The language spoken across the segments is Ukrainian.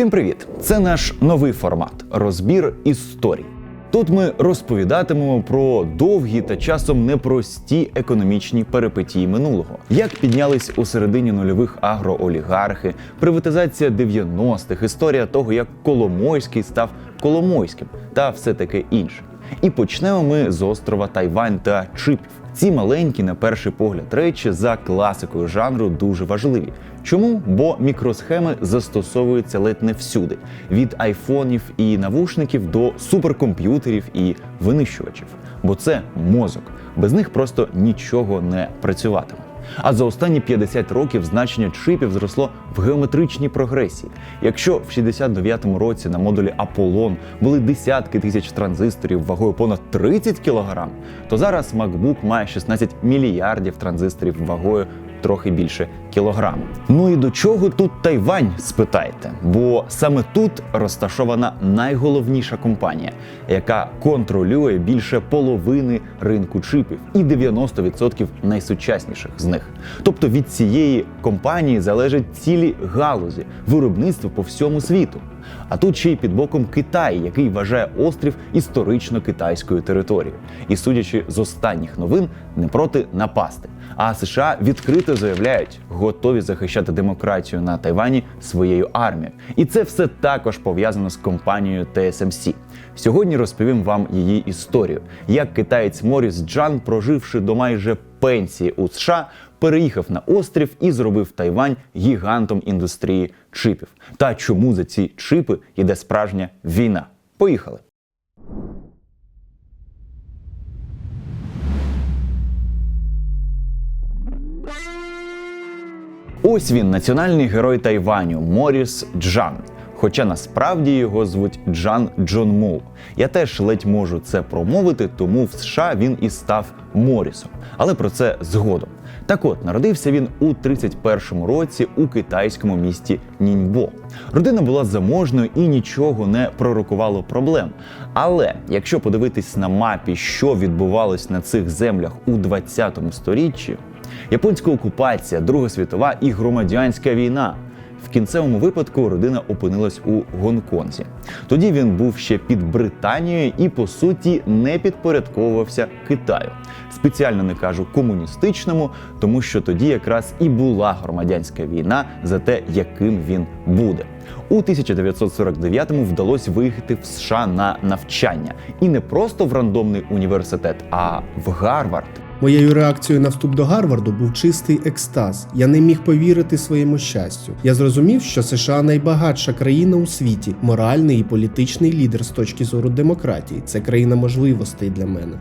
Всім привіт! Це наш новий формат розбір історій. Тут ми розповідатимемо про довгі та часом непрості економічні перипетії минулого, як піднялись у середині нульових агроолігархи, приватизація 90-х, історія того, як Коломойський став Коломойським та все таке інше. І почнемо ми з острова Тайвань та чипів. Ці маленькі, на перший погляд, речі за класикою жанру дуже важливі. Чому? Бо мікросхеми застосовуються ледь не всюди: від айфонів і навушників до суперкомп'ютерів і винищувачів. Бо це мозок. Без них просто нічого не працюватиме. А за останні 50 років значення чипів зросло в геометричній прогресії. Якщо в 69-му році на модулі Аполлон були десятки тисяч транзисторів вагою понад 30 кг, то зараз MacBook має 16 мільярдів транзисторів вагою трохи більше кілограма. Ну і до чого тут Тайвань, спитаєте? Бо саме тут розташована найголовніша компанія, яка контролює більше половини ринку чипів і 90% найсучасніших з них. Тобто від цієї компанії залежать цілі галузі виробництва по всьому світу. А тут ще й під боком Китай, який вважає острів історично китайською територією. І судячи з останніх новин, не проти напасти. А США відкрито заявляють, готові захищати демократію на Тайвані своєю армією. І це все також пов'язано з компанією TSMC. Сьогодні розповім вам її історію, як китаєць Моріс Джан, проживши до майже пенсії у США, переїхав на острів і зробив Тайвань гігантом індустрії чипів. Та чому за ці чипи йде справжня війна? Поїхали! Ось він, національний герой Тайваню Моріс Джан. Хоча насправді його звуть Джан Джон Моу. Я теж ледь можу це промовити, тому в США він і став Морісом. Але про це згодом. Так от, народився він у 31-му році у китайському місті Ніньбо. Родина була заможною і нічого не пророкувало проблем. Але якщо подивитись на мапі, що відбувалось на цих землях у 20 сторіччі, японська окупація, Друга світова і громадянська війна. В кінцевому випадку родина опинилась у Гонконзі. Тоді він був ще під Британією і по суті не підпорядковувався Китаю. Спеціально не кажу комуністичному, тому що тоді якраз і була громадянська війна за те, яким він буде. У 1949-му вдалося виїхати в США на навчання і не просто в рандомний університет, а в Гарвард. Моєю реакцією на вступ до Гарварду був чистий екстаз. Я не міг повірити своєму щастю. Я зрозумів, що США найбагатша країна у світі, моральний і політичний лідер з точки зору демократії. Це країна можливостей для мене.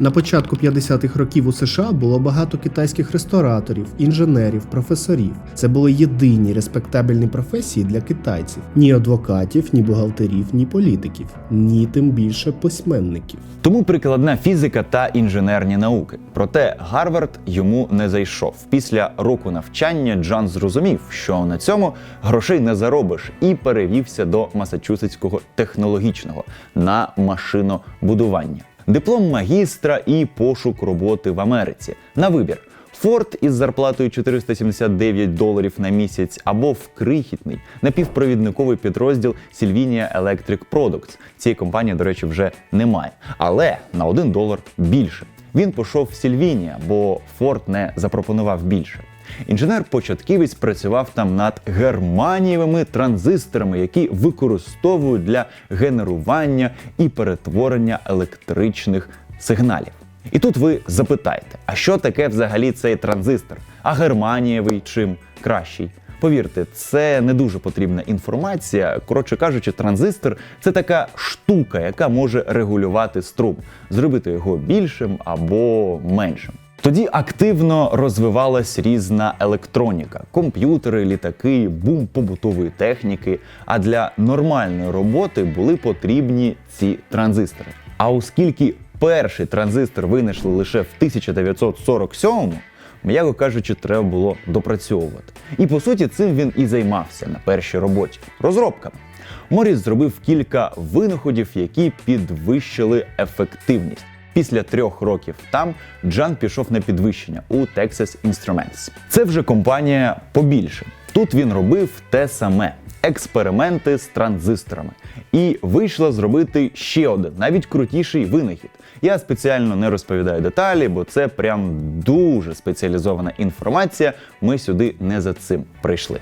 На початку 50-х років у США було багато китайських рестораторів, інженерів, професорів. Це були єдині респектабельні професії для китайців: ні адвокатів, ні бухгалтерів, ні політиків, ні тим більше письменників. Тому прикладна фізика та інженерні науки. Проте Гарвард йому не зайшов. Після року навчання Джан зрозумів, що на цьому грошей не заробиш, і перевівся до Масачусетського технологічного на машинобудування. Диплом магістра і пошук роботи в Америці на вибір. Форд із зарплатою 479 доларів на місяць або в крихітний напівпровідниковий підрозділ Sylvinia Electric Products. Цієї компанії, до речі, вже немає. Але на 1 долар більше. Він пішов в Sylvinia, бо Форд не запропонував більше. Інженер-початківець працював там над германієвими транзисторами, які використовують для генерування і перетворення електричних сигналів. І тут ви запитаєте, а що таке взагалі цей транзистор? А германієвий чим кращий? Повірте, це не дуже потрібна інформація. Коротше кажучи, транзистор це така штука, яка може регулювати струм, зробити його більшим або меншим. Тоді активно розвивалась різна електроніка, комп'ютери, літаки, бум побутової техніки. А для нормальної роботи були потрібні ці транзистори. А оскільки перший транзистор винайшли лише в 1947-му, м'яко кажучи, треба було допрацьовувати. І по суті, цим він і займався на першій роботі розробками. Моріс зробив кілька винаходів, які підвищили ефективність. Після трьох років там Джан пішов на підвищення у Texas Instruments. Це вже компанія побільше. Тут він робив те саме. експерименти з транзисторами. І вийшла зробити ще один, навіть крутіший винахід. Я спеціально не розповідаю деталі, бо це прям дуже спеціалізована інформація. Ми сюди не за цим прийшли.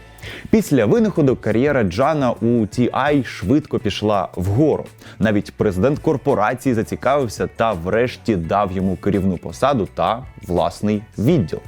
Після винаходу кар'єра Джана у TI швидко пішла вгору. Навіть президент корпорації зацікавився та врешті дав йому керівну посаду та власний відділ.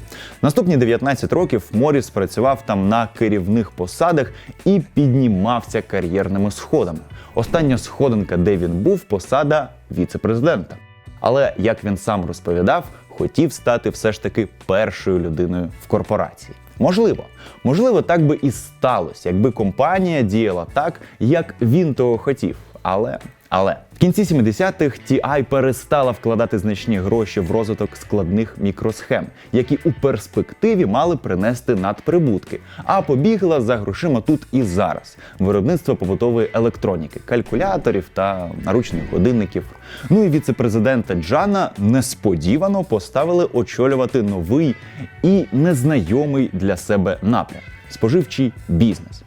Наступні 19 років Моріс працював там на керівних посадах і піднімався кар'єрними сходами. Остання сходинка, де він був, посада віце-президента. Але як він сам розповідав, хотів стати все ж таки першою людиною в корпорації. Можливо, можливо, так би і сталося, якби компанія діяла так, як він того хотів. Але але в кінці 70-х TI перестала вкладати значні гроші в розвиток складних мікросхем, які у перспективі мали принести надприбутки, а побігла за грошима тут і зараз. Виробництво побутової електроніки, калькуляторів та наручних годинників. Ну і віце-президента Джана несподівано поставили очолювати новий і незнайомий для себе напрям споживчий бізнес.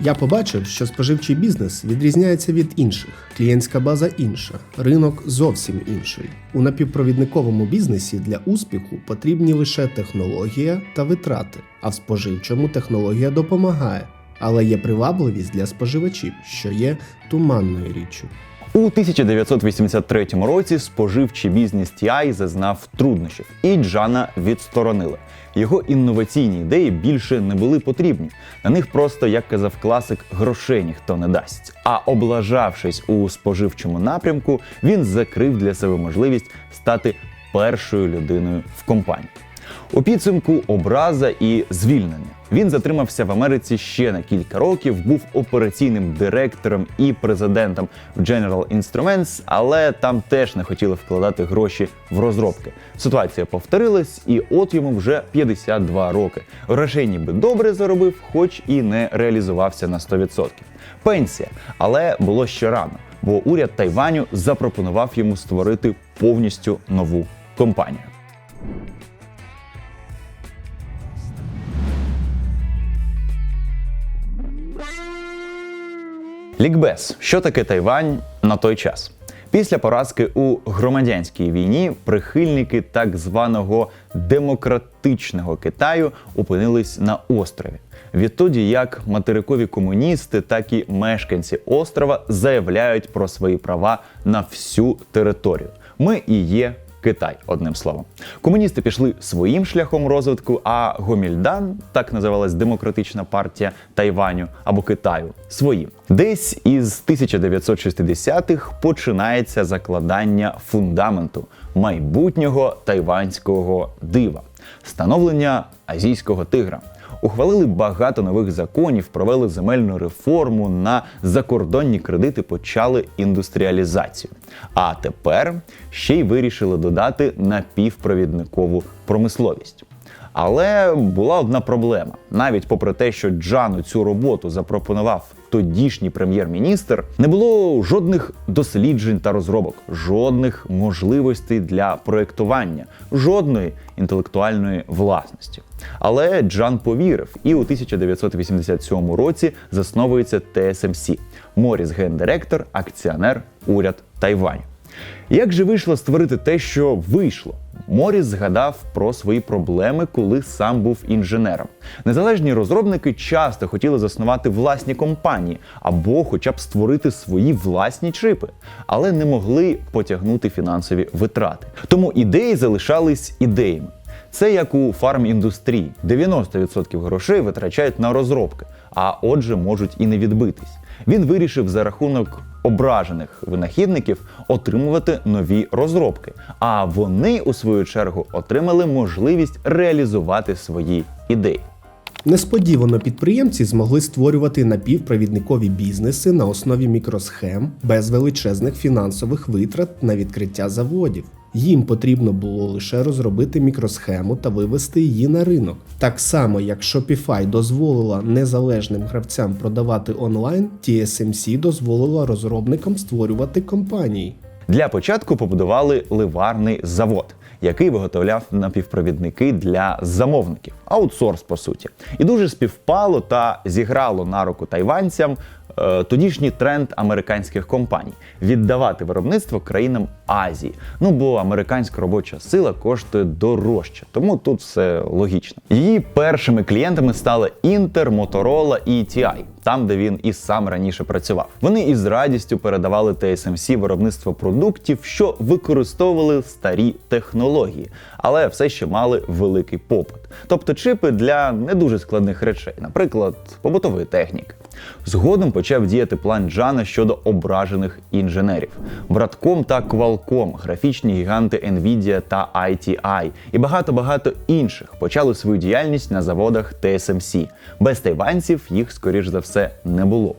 Я побачив, що споживчий бізнес відрізняється від інших, клієнтська база інша, ринок зовсім інший. У напівпровідниковому бізнесі для успіху потрібні лише технологія та витрати, а в споживчому технологія допомагає, але є привабливість для споживачів, що є туманною річчю. У 1983 році споживчий бізнес TI зазнав труднощів, і Джана відсторонили. Його інноваційні ідеї більше не були потрібні. На них просто, як казав класик, грошей ніхто не дасть. А облажавшись у споживчому напрямку, він закрив для себе можливість стати першою людиною в компанії. У підсумку образа і звільнення. Він затримався в Америці ще на кілька років, був операційним директором і президентом в General Instruments, але там теж не хотіли вкладати гроші в розробки. Ситуація повторилась, і от йому вже 52 роки. Грошей ніби добре заробив, хоч і не реалізувався на 100%. Пенсія, але було ще рано, бо уряд Тайваню запропонував йому створити повністю нову компанію. Лікбез, що таке Тайвань на той час? Після поразки у громадянській війні прихильники так званого демократичного Китаю опинились на острові. Відтоді як материкові комуністи, так і мешканці острова заявляють про свої права на всю територію. Ми і є Китай, одним словом. Комуністи пішли своїм шляхом розвитку, а Гомільдан, так називалась демократична партія Тайваню або Китаю, своїм. Десь із 1960-х починається закладання фундаменту майбутнього тайванського дива, становлення азійського тигра. Ухвалили багато нових законів, провели земельну реформу, на закордонні кредити почали індустріалізацію. А тепер ще й вирішили додати напівпровідникову промисловість. Але була одна проблема. Навіть попри те, що Джану цю роботу запропонував тодішній прем'єр-міністр, не було жодних досліджень та розробок, жодних можливостей для проєктування, жодної інтелектуальної власності. Але Джан повірив, і у 1987 році засновується TSMC – Моріс гендиректор, акціонер, уряд Тайваню. Як же вийшло створити те, що вийшло? Моріс згадав про свої проблеми, коли сам був інженером. Незалежні розробники часто хотіли заснувати власні компанії або, хоча б створити свої власні чипи, але не могли потягнути фінансові витрати. Тому ідеї залишались ідеями. Це як у фарміндустрії: 90% грошей витрачають на розробки, а отже, можуть і не відбитись. Він вирішив за рахунок ображених винахідників отримувати нові розробки. А вони, у свою чергу, отримали можливість реалізувати свої ідеї. Несподівано підприємці змогли створювати напівпровідникові бізнеси на основі мікросхем без величезних фінансових витрат на відкриття заводів. Їм потрібно було лише розробити мікросхему та вивести її на ринок. Так само, як Shopify дозволила незалежним гравцям продавати онлайн, TSMC дозволила розробникам створювати компанії. Для початку побудували ливарний завод, який виготовляв напівпровідники для замовників, аутсорс по суті. І дуже співпало та зіграло на руку тайванцям тодішній тренд американських компаній віддавати виробництво країнам Азії. Ну бо американська робоча сила коштує дорожче, тому тут все логічно. Її першими клієнтами стали Inter, Motorola і TI, там де він і сам раніше працював. Вони із радістю передавали TSMC виробництво продуктів, що використовували старі технології, але все ще мали великий попит. Тобто чипи для не дуже складних речей, наприклад, побутової техніки. Згодом почав діяти план Джана щодо ображених інженерів. Братком та Qualcomm, графічні гіганти Nvidia та ITI і багато-багато інших почали свою діяльність на заводах TSMC. Без тайванців їх, скоріш за все, не було б.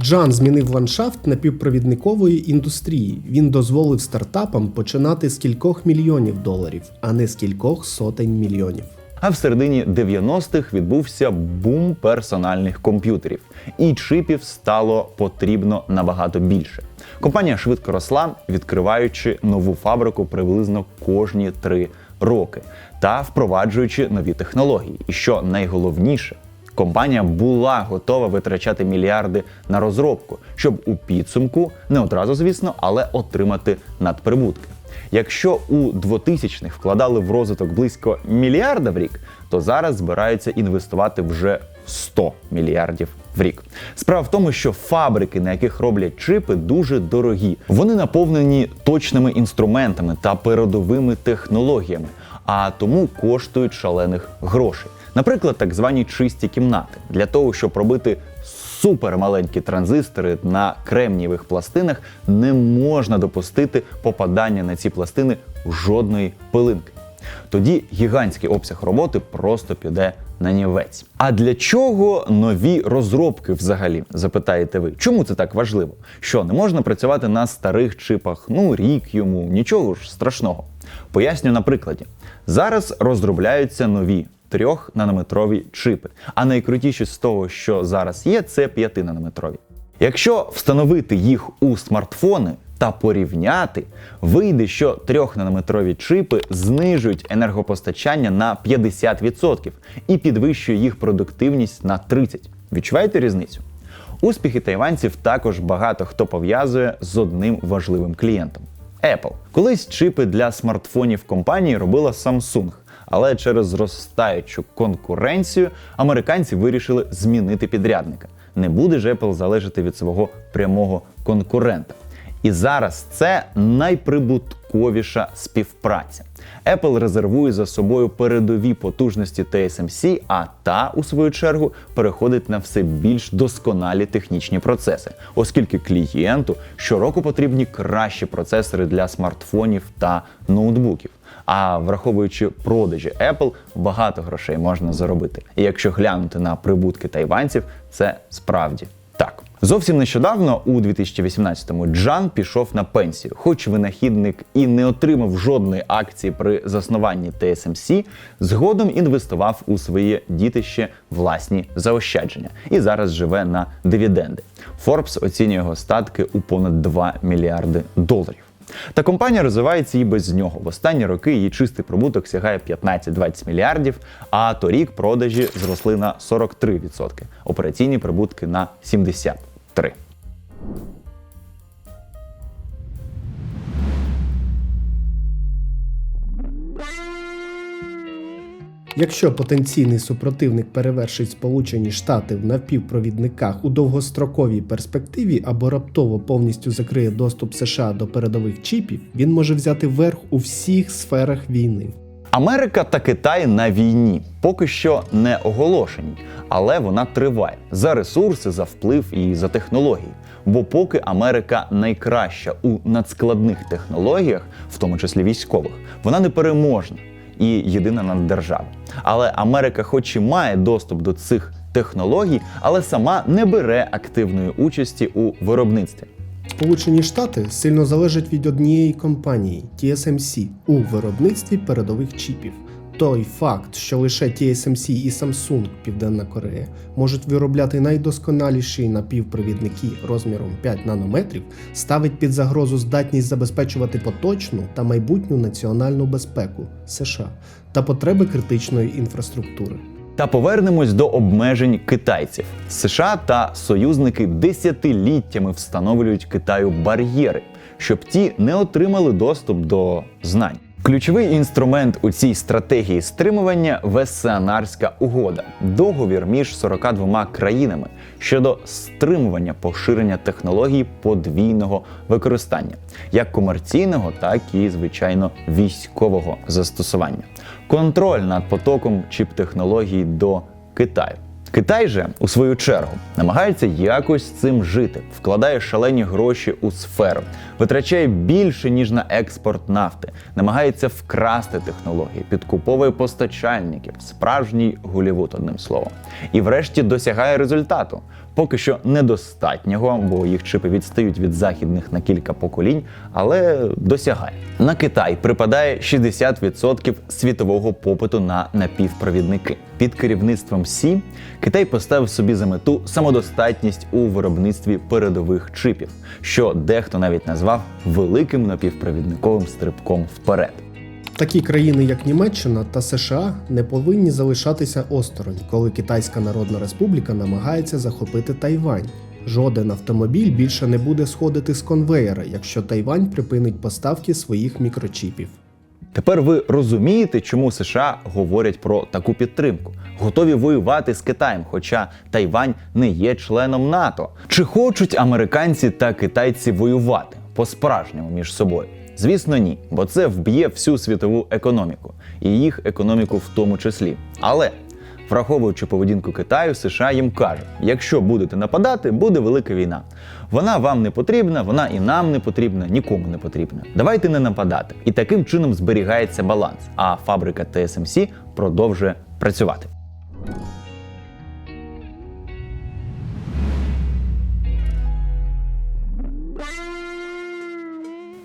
Джан змінив ландшафт напівпровідникової індустрії. Він дозволив стартапам починати з кількох мільйонів доларів, а не з кількох сотень мільйонів. А в середині 90-х відбувся бум персональних комп'ютерів, і чипів стало потрібно набагато більше. Компанія швидко росла, відкриваючи нову фабрику приблизно кожні три роки та впроваджуючи нові технології. І що найголовніше, компанія була готова витрачати мільярди на розробку, щоб у підсумку не одразу, звісно, але отримати надприбутки. Якщо у 2000-х вкладали в розвиток близько мільярда в рік, то зараз збираються інвестувати вже 100 мільярдів в рік. Справа в тому, що фабрики, на яких роблять чипи, дуже дорогі. Вони наповнені точними інструментами та передовими технологіями, а тому коштують шалених грошей. Наприклад, так звані чисті кімнати для того, щоб робити супермаленькі транзистори на кремнієвих пластинах, не можна допустити попадання на ці пластини жодної пилинки. Тоді гігантський обсяг роботи просто піде на нівець. А для чого нові розробки взагалі? Запитаєте ви. Чому це так важливо? Що не можна працювати на старих чипах? Ну рік йому, нічого ж страшного. Поясню на прикладі. Зараз розробляються нові 3-нанометрові чипи. А найкрутіші з того, що зараз є, це 5-нанометрові. Якщо встановити їх у смартфони та порівняти, вийде, що 3-нанометрові чипи знижують енергопостачання на 50% і підвищує їх продуктивність на 30%. Відчуваєте різницю? Успіхи тайванців також багато хто пов'язує з одним важливим клієнтом Apple. Колись чипи для смартфонів компанії робила Samsung, але через зростаючу конкуренцію американці вирішили змінити підрядника. Не буде ж Apple залежати від свого прямого конкурента. І зараз це найприбутковіша співпраця. Apple резервує за собою передові потужності TSMC, а та, у свою чергу, переходить на все більш досконалі технічні процеси, оскільки клієнту щороку потрібні кращі процесори для смартфонів та ноутбуків. А враховуючи продажі Apple, багато грошей можна заробити. І якщо глянути на прибутки тайванців, це справді так. Зовсім нещодавно, у 2018-му, Джан пішов на пенсію. Хоч винахідник і не отримав жодної акції при заснуванні TSMC, згодом інвестував у своє дітище власні заощадження і зараз живе на дивіденди. Forbes оцінює його статки у понад 2 мільярди доларів. Та компанія розвивається і без нього. В останні роки її чистий прибуток сягає 15-20 мільярдів, а торік продажі зросли на 43%, операційні прибутки на 73%. Якщо потенційний супротивник перевершить Сполучені Штати в напівпровідниках у довгостроковій перспективі або раптово повністю закриє доступ США до передових чіпів, він може взяти верх у всіх сферах війни. Америка та Китай на війні поки що не оголошені, але вона триває за ресурси, за вплив і за технології. Бо поки Америка найкраща у надскладних технологіях, в тому числі військових, вона не переможна і єдина наддержава. Але Америка, хоч і має доступ до цих технологій, але сама не бере активної участі у виробництві. Сполучені Штати сильно залежать від однієї компанії TSMC у виробництві передових чіпів. Той факт, що лише TSMC і Samsung, Південна Корея, можуть виробляти найдосконаліші напівпровідники розміром 5 нанометрів, ставить під загрозу здатність забезпечувати поточну та майбутню національну безпеку США та потреби критичної інфраструктури. Та повернемось до обмежень китайців. США та союзники десятиліттями встановлюють Китаю бар'єри, щоб ті не отримали доступ до знань. Ключовий інструмент у цій стратегії стримування Вессеанарська угода договір між 42 країнами щодо стримування поширення технологій подвійного використання, як комерційного, так і звичайно військового застосування. Контроль над потоком чіп-технологій до Китаю. Китай же, у свою чергу, намагається якось цим жити, вкладає шалені гроші у сферу, витрачає більше ніж на експорт нафти, намагається вкрасти технології, підкуповує постачальників, справжній Голівуд, одним словом. І врешті досягає результату. Поки що недостатнього, бо їх чипи відстають від західних на кілька поколінь, але досягає. На Китай припадає 60% світового попиту на напівпровідники. Під керівництвом Сі Китай поставив собі за мету самодостатність у виробництві передових чипів, що дехто навіть назвав великим напівпровідниковим стрибком вперед. Такі країни, як Німеччина та США, не повинні залишатися осторонь, коли Китайська Народна Республіка намагається захопити Тайвань. Жоден автомобіль більше не буде сходити з конвеєра, якщо Тайвань припинить поставки своїх мікрочіпів. Тепер ви розумієте, чому США говорять про таку підтримку, готові воювати з Китаєм, хоча Тайвань не є членом НАТО. Чи хочуть американці та китайці воювати по-справжньому між собою? Звісно, ні, бо це вб'є всю світову економіку і їх економіку в тому числі. Але Враховуючи поведінку Китаю, США їм кажуть: якщо будете нападати, буде велика війна. Вона вам не потрібна, вона і нам не потрібна, нікому не потрібна. Давайте не нападати. І таким чином зберігається баланс. А фабрика TSMC продовжує працювати.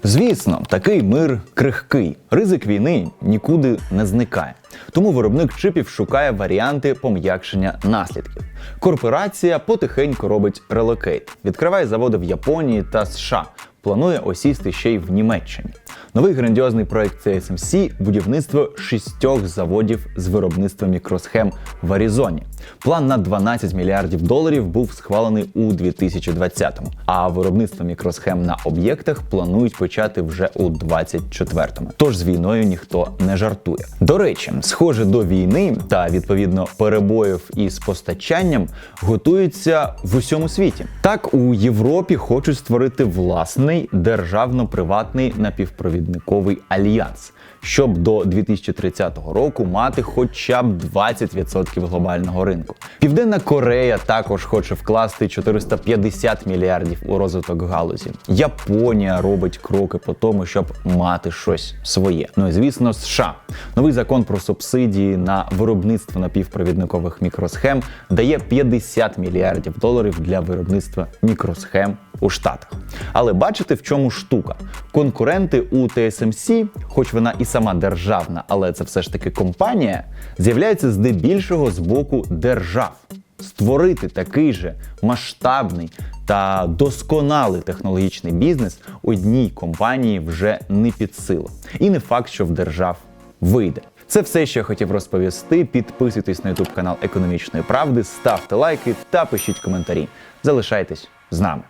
Звісно, такий мир крихкий. Ризик війни нікуди не зникає. Тому виробник чипів шукає варіанти пом'якшення наслідків. Корпорація потихеньку робить релокейт, відкриває заводи в Японії та США. Планує осісти ще й в Німеччині. Новий грандіозний проект CSMC – будівництво шістьох заводів з виробництва мікросхем в Аризоні. План на 12 мільярдів доларів був схвалений у 2020-му, а виробництво мікросхем на об'єктах планують почати вже у 24-му. Тож з війною ніхто не жартує. До речі, схоже до війни та відповідно перебоїв із постачанням готуються в усьому світі. Так у Європі хочуть створити власний державно-приватний напівпровідниковий альянс. Щоб до 2030 року мати хоча б 20% глобального ринку. Південна Корея також хоче вкласти 450 мільярдів у розвиток галузі. Японія робить кроки по тому, щоб мати щось своє. Ну і звісно, США. Новий закон про субсидії на виробництво напівпровідникових мікросхем дає 50 мільярдів доларів для виробництва мікросхем у Штатах. Але бачите, в чому штука? Конкуренти у TSMC, хоч вона і сама державна, але це все ж таки компанія, з'являються здебільшого з боку держав. Створити такий же масштабний та досконалий технологічний бізнес одній компанії вже не під силу. І не факт, що в держав вийде. Це все, що я хотів розповісти. Підписуйтесь на YouTube канал Економічної правди, ставте лайки та пишіть коментарі. Залишайтесь з нами.